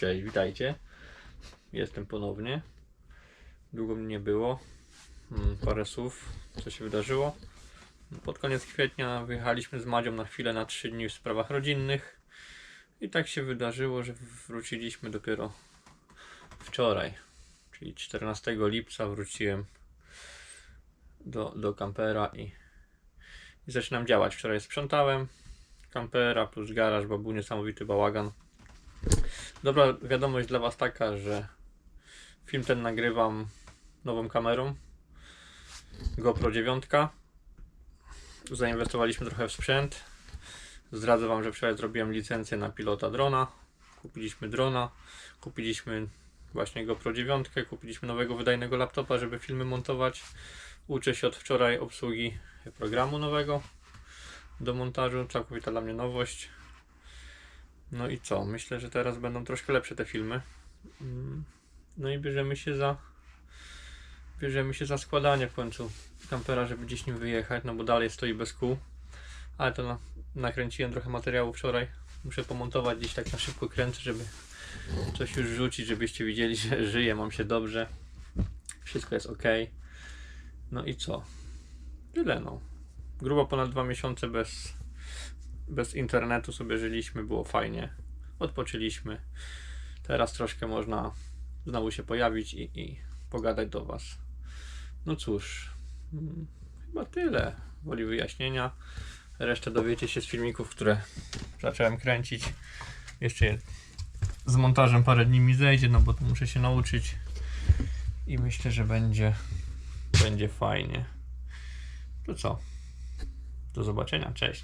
Cześć, witajcie. Jestem ponownie. Długo mnie nie było. Mm, Parę słów, co się wydarzyło. Pod koniec kwietnia wyjechaliśmy z Madzią na chwilę na 3 dni w sprawach rodzinnych. I tak się wydarzyło, że wróciliśmy dopiero wczoraj. Czyli 14 lipca wróciłem do, do kampera i, i zaczynam działać. Wczoraj sprzątałem kampera plus garaż, bo był niesamowity bałagan. Dobra wiadomość dla Was taka, że film ten nagrywam nową kamerą GoPro 9. Zainwestowaliśmy trochę w sprzęt. Zdradzę Wam, że wczoraj zrobiłem licencję na pilota drona. Kupiliśmy drona, kupiliśmy właśnie GoPro 9, kupiliśmy nowego wydajnego laptopa, żeby filmy montować. Uczę się od wczoraj obsługi programu nowego do montażu. Całkowita dla mnie nowość. No i co? Myślę, że teraz będą troszkę lepsze te filmy. Mm, No i bierzemy się za. Bierzemy się za składanie w końcu kampera, żeby gdzieś nim wyjechać, no bo dalej stoi bez kół. Ale to na, nakręciłem trochę materiału wczoraj. Muszę pomontować gdzieś tak na szybko kręcę, żeby coś już rzucić, żebyście widzieli, że żyję, mam się dobrze. Wszystko jest ok. No i co? Tyle no. Grubo ponad dwa miesiące bez, bez internetu sobie żyliśmy, było fajnie. Odpoczęliśmy. Teraz troszkę można znowu się pojawić i, i pogadać do Was. No cóż, mm, chyba tyle. Woli wyjaśnienia. Resztę dowiecie się z filmików, które zacząłem kręcić. Jeszcze z montażem parę dni mi zejdzie, no bo to muszę się nauczyć. I myślę, że będzie, będzie fajnie. To co? Do zobaczenia, cześć.